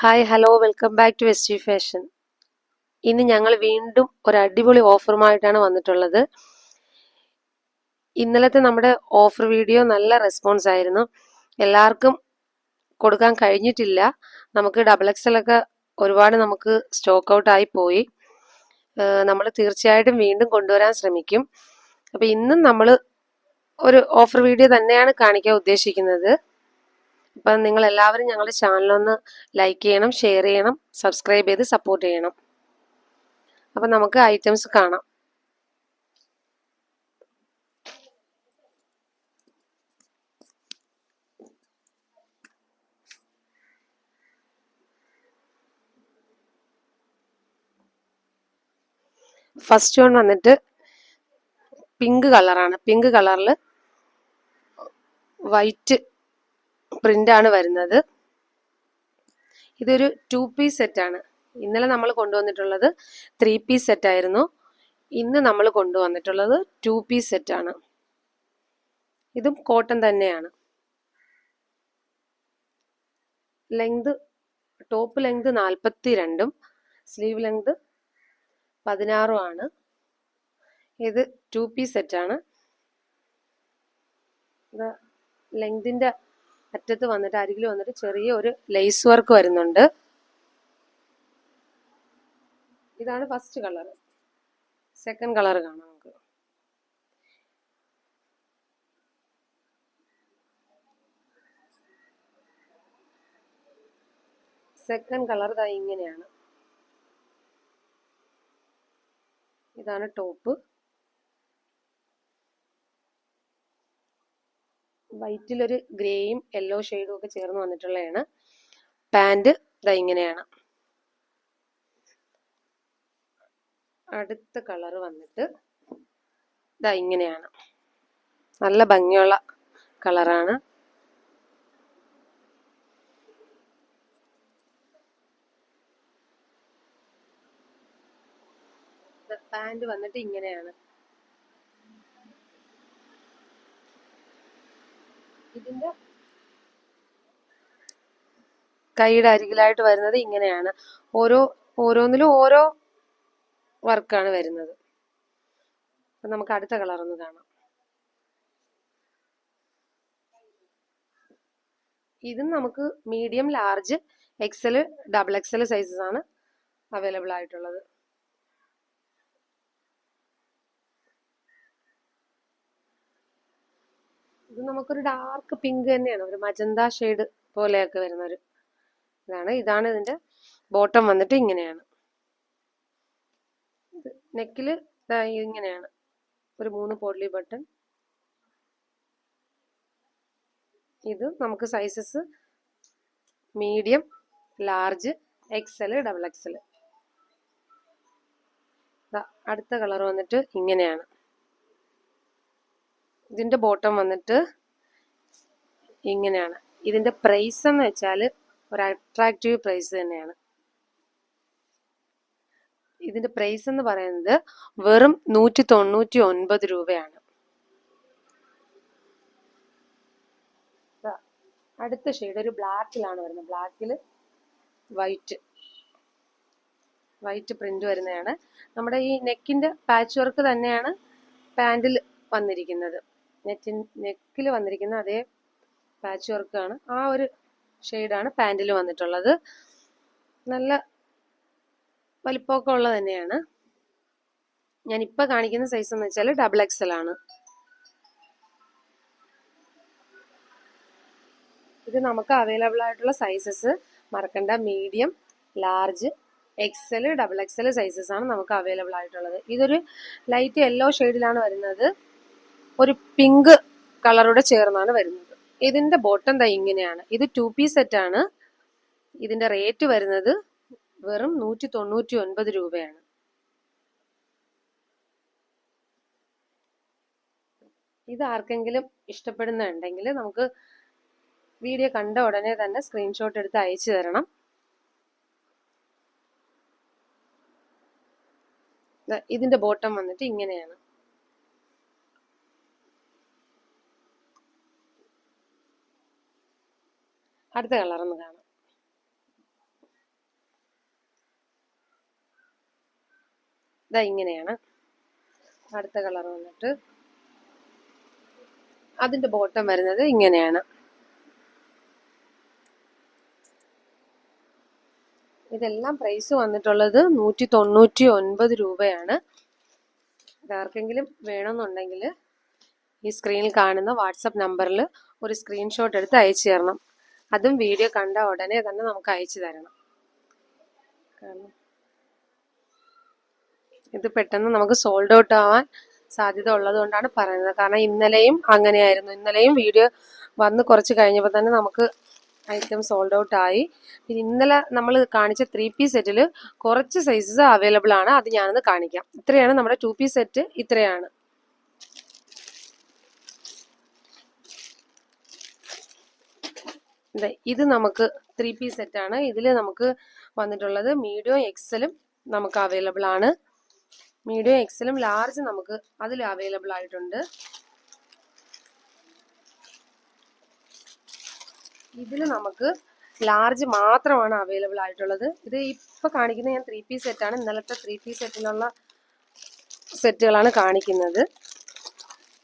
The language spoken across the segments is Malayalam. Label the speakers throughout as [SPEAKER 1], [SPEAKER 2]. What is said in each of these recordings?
[SPEAKER 1] Hi hello welcome back to Westy fashion ഇന്ന് ഞങ്ങൾ വീണ്ടും ഒരു അടിപൊളി ഓഫറുമായിട്ടാണ് വന്നിട്ടുള്ളത്. ഇന്നലത്തെ നമ്മുടെ ഓഫർ വീഡിയോ നല്ല റെസ്പോൺസ് ആയിരുന്നു. എല്ലാവർക്കും കൊടുക്കാൻ കഴിഞ്ഞിട്ടില്ല. നമുക്ക് ഡബിൾ എക്സലൊക്കെ ഒരുപാട് നമുക്ക് സ്റ്റോക്ക് ഔട്ട് ആയി പോയി. നമ്മൾ തീർച്ചയായിട്ടും വീണ്ടും കൊണ്ടുവരാൻ ശ്രമിക്കും. അപ്പോൾ ഇന്നും നമ്മൾ ഒരു ഓഫർ വീഡിയോ തന്നെയാണ് കാണിക്കാൻ ഉദ്ദേശിക്കുന്നത്. അപ്പം നിങ്ങൾ എല്ലാവരും ഞങ്ങളുടെ ചാനലൊന്ന് ലൈക്ക് ചെയ്യണം ഷെയർ ചെയ്യണം സബ്സ്ക്രൈബ് ചെയ്ത് സപ്പോർട്ട് ചെയ്യണം. അപ്പം നമുക്ക് ഐറ്റംസ് കാണാം. ഫസ്റ്റ് വൺ വന്നിട്ട് പിങ്ക് കളറാണ് പിങ്ക് കളറിൽ വൈറ്റ് പ്രിന്റാണ് വരുന്നത്. ഇതൊരു ടു പീസ് സെറ്റ് ആണ്. ഇന്നലെ നമ്മൾ കൊണ്ടുവന്നിട്ടുള്ളത് ത്രീ പീസ് സെറ്റ് ആയിരുന്നു. ഇന്ന് നമ്മൾ കൊണ്ടുവന്നിട്ടുള്ളത് ടു പീസ് സെറ്റ് ആണ്. ഇതും കോട്ടൺ തന്നെയാണ്. ലെങ്ത് ടോപ്പ് ലെങ്ത് നാൽപ്പത്തി രണ്ടും സ്ലീവ് ലെങ്ത് പതിനാറും ആണ്. ഇത് ടു പീസ് സെറ്റാണ് ആണ്. ലെങ്തിന്റെ അറ്റത്ത് വന്നിട്ട് അരികിൽ വന്നിട്ട് ചെറിയ ഒരു ലേസ് വർക്ക് വരുന്നുണ്ട്. ഇതാണ് ഫസ്റ്റ് കളർ സെക്കൻഡ് കളർ കാണാം നമുക്ക്. സെക്കൻഡ് കളർ ഇങ്ങനെയാണ്. ഇതാണ് ടോപ്പ് വൈറ്റിലൊരു ഗ്രേയും യെല്ലോ ഷെയ്ഡും ഒക്കെ ചേർന്ന് വന്നിട്ടുള്ളതാണ്. പാന്റ് ഇതാ ഇങ്ങനെയാണ്. അടുത്ത കളർ വന്നിട്ട് ഇതാ ഇങ്ങനെയാണ്. നല്ല ഭംഗിയുള്ള കളറാണ്. പാന്റ് വന്നിട്ട് ഇങ്ങനെയാണ്. ഇതിന്റെ കൈയുടെ അരികിലായിട്ട് വരുന്നത് ഇങ്ങനെയാണ്. ഓരോ ഓരോന്നിലും ഓരോ വർക്കാണ് വരുന്നത്. അപ്പൊ നമുക്ക് അടുത്ത കളർ ഒന്ന് കാണാം. ഇതും നമുക്ക് medium large XL double XL sizes ആണ് അവൈലബിൾ ആയിട്ടുള്ളത്. ഇത് നമുക്കൊരു ഡാർക്ക് പിങ്ക് തന്നെയാണ്. ഒരു മജന്ത ഷെയ്ഡ് പോലെയൊക്കെ വരുന്ന ഒരു ഇതാണ്. ഇതാണ് ഇതിന്റെ ബോട്ടം വന്നിട്ട് ഇങ്ങനെയാണ്. നെക്കിൽ ഇങ്ങനെയാണ്. ഒരു മൂന്ന് പോഡ്ലി ബട്ടൺ ഇത് നമുക്ക് sizes medium large XL double XL അടുത്ത കളർ വന്നിട്ട് ഇങ്ങനെയാണ്. ഇതിന്റെ ബോട്ടം വന്നിട്ട് ഇങ്ങനെയാണ്. ഇതിന്റെ പ്രൈസ് എന്ന് വെച്ചാൽ ഒരു അട്രാക്റ്റീവ് പ്രൈസ് തന്നെയാണ്. ഇതിന്റെ പ്രൈസ് എന്ന് പറയുന്നത് വെറും നൂറ്റി തൊണ്ണൂറ്റി ഒൻപത് രൂപയാണ് അടുത്ത ഷെയ്ഡ് ഒരു ബ്ലാക്കിലാണ് വരുന്നത്. ബ്ലാക്കിൽ വൈറ്റ് വൈറ്റ് പ്രിന്റ് വരുന്നതാണ്. നമ്മുടെ ഈ നെക്കിന്റെ പാച്ച് വർക്ക് തന്നെയാണ് പാൻറിൽ വന്നിരിക്കുന്നത്. നെറ്റിൻ നെക്കിൽ വന്നിരിക്കുന്ന അതേ പാച്ച് വർക്കാണ് ആ ഒരു ഷെയ്ഡാണ് പാന്റിൽ വന്നിട്ടുള്ളത്. നല്ല വലിപ്പമൊക്കെ ഉള്ളത് തന്നെയാണ്. ഞാനിപ്പോൾ കാണിക്കുന്ന സൈസ് എന്ന് വെച്ചാൽ ഡബിൾ എക്സൽ ആണ്. ഇത് നമുക്ക് അവൈലബിൾ ആയിട്ടുള്ള സൈസസ് മറക്കണ്ട. Medium large XL double XL sizes ആണ് നമുക്ക് അവൈലബിൾ ആയിട്ടുള്ളത്. ഇതൊരു ലൈറ്റ് യെല്ലോ ഷെയ്ഡിലാണ് വരുന്നത്. ഒരു പിങ്ക് കളറോടെ ചേർന്നാണ് വരുന്നത്. ഇതിന്റെ ബോട്ടം തൈ ഇങ്ങനെയാണ്. ഇത് ടു സെറ്റ് ആണ്. ഇതിന്റെ റേറ്റ് വരുന്നത് വെറും നൂറ്റി തൊണ്ണൂറ്റി ഒൻപത് രൂപയാണ്. ഇത് ആർക്കെങ്കിലും ഇഷ്ടപ്പെടുന്നുണ്ടെങ്കിൽ നമുക്ക് വീഡിയോ കണ്ട ഉടനെ തന്നെ സ്ക്രീൻഷോട്ട് എടുത്ത് അയച്ചു തരണം. ഇതിന്റെ ബോട്ടം വന്നിട്ട് ഇങ്ങനെയാണ്. അടുത്ത കളറൊന്ന് കാണാം. ഇതാ ഇങ്ങനെയാണ്. അടുത്ത കളർ വന്നിട്ട് അതിന്റെ ബോട്ടം വരുന്നത് ഇങ്ങനെയാണ്. ഇതെല്ലാം പ്രൈസ് വന്നിട്ടുള്ളത് നൂറ്റി തൊണ്ണൂറ്റി ഒൻപത് രൂപയാണ് ഇതാർക്കെങ്കിലും വേണമെന്നുണ്ടെങ്കിൽ ഈ സ്ക്രീനിൽ കാണുന്ന വാട്സപ്പ് നമ്പറിൽ ഒരു സ്ക്രീൻഷോട്ട് എടുത്ത് അയച്ചു തരണം. അതും വീഡിയോ കണ്ട ഉടനെ തന്നെ നമുക്ക് അയച്ചു തരണം. കാരണം ഇത് പെട്ടെന്ന് നമുക്ക് സോൾഡ് ഔട്ട് ആവാൻ സാധ്യത ഉള്ളത് കൊണ്ടാണ് പറയുന്നത്. കാരണം ഇന്നലെയും അങ്ങനെയായിരുന്നു. ഇന്നലെയും വീഡിയോ വന്ന് കുറച്ച് കഴിഞ്ഞപ്പോൾ തന്നെ നമുക്ക് ഐറ്റം സോൾഡ് ഔട്ട് ആയി. പിന്നെ ഇന്നലെ നമ്മൾ കാണിച്ച ത്രീ പീസ് സെറ്റിൽ കുറച്ച് സൈസസ് അവൈലബിൾ ആണ്. അത് ഞാനൊന്ന് കാണിക്കാം. ഇത്രയാണ് നമ്മുടെ ടു പീസ് സെറ്റ് ഇത്രയാണ്. ഇത് നമുക്ക് ത്രീ പീസ് സെറ്റ് ആണ്. ഇതിൽ നമുക്ക് വന്നിട്ടുള്ളത് മീഡിയം എക്സലും നമുക്ക് അവൈലബിൾ ആണ്. മീഡിയം എക്സലും ലാർജ് നമുക്ക് അതിൽ അവൈലബിൾ ആയിട്ടുണ്ട്. ഇതിൽ നമുക്ക് ലാർജ് മാത്രമാണ് അവൈലബിൾ ആയിട്ടുള്ളത്. ഇത് ഇപ്പൊ കാണിക്കുന്ന ഞാൻ ത്രീ പീസ് സെറ്റാണ് ഇന്നലത്തെ ത്രീ പീസ് സെറ്റിനുള്ള സെറ്റുകളാണ് കാണിക്കുന്നത്.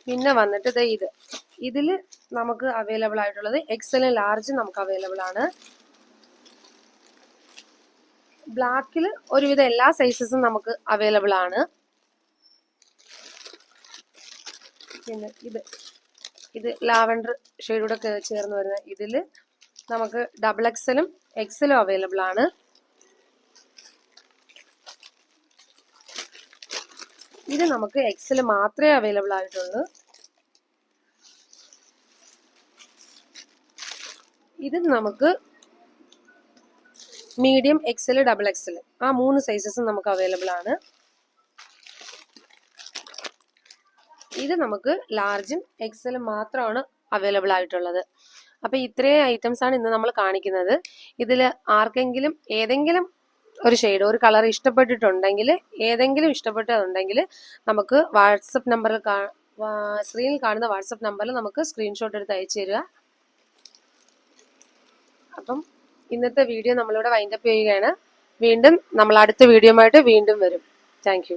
[SPEAKER 1] പിന്നെ വന്നിട്ട് ഇത്. ഇതിൽ നമുക്ക് അവൈലബിൾ ആയിട്ടുള്ളത് എക്സലും ലാർജ് നമുക്ക് അവൈലബിൾ ആണ്. ബ്ലാക്കിൽ ഒരുവിധം എല്ലാ സൈസസും നമുക്ക് അവൈലബിൾ ആണ്. പിന്നെ ഇത് ഇത് ലാവൻഡർ ഷെയ്ഡൂടെ ചേർന്ന് വരുന്ന ഇതിൽ നമുക്ക് ഡബിൾ എക്സലും എക്സലും അവൈലബിൾ ആണ്. ഇത് നമുക്ക് എക്സൽ മാത്രമേ അവൈലബിൾ ആയിട്ടുള്ളൂ. ഇത് നമുക്ക് മീഡിയം എക്സൽ ഡബിൾ എക്സൽ ആ മൂന്ന് സൈസസും നമുക്ക് അവൈലബിൾ ആണ്. ഇത് നമുക്ക് ലാർജും എക്സലും മാത്രമാണ് അവൈലബിൾ ആയിട്ടുള്ളത്. അപ്പൊ ഇത്രയും ഐറ്റംസ് ആണ് ഇന്ന് നമ്മൾ കാണിക്കുന്നത്. ഇതിൽ ആർക്കെങ്കിലും ഏതെങ്കിലും ഒരു ഷെയ്ഡ് ഒരു കളർ ഇഷ്ടപ്പെട്ടിട്ടുണ്ടെങ്കിൽ ഏതെങ്കിലും ഇഷ്ടപ്പെട്ടതുണ്ടെങ്കിൽ നമുക്ക് വാട്സപ്പ് നമ്പറിൽ സ്ക്രീനിൽ കാണുന്ന വാട്സപ്പ് നമ്പറിൽ നമുക്ക് സ്ക്രീൻഷോട്ട് എടുത്ത് അയച്ചു തരിക. അപ്പം ഇന്നത്തെ വീഡിയോ നമ്മളിവിടെ വൈൻഡപ്പ് ചെയ്യുകയാണ്. വീണ്ടും നമ്മൾ അടുത്ത വീഡിയോ ആയിട്ട് വീണ്ടും വരും. താങ്ക്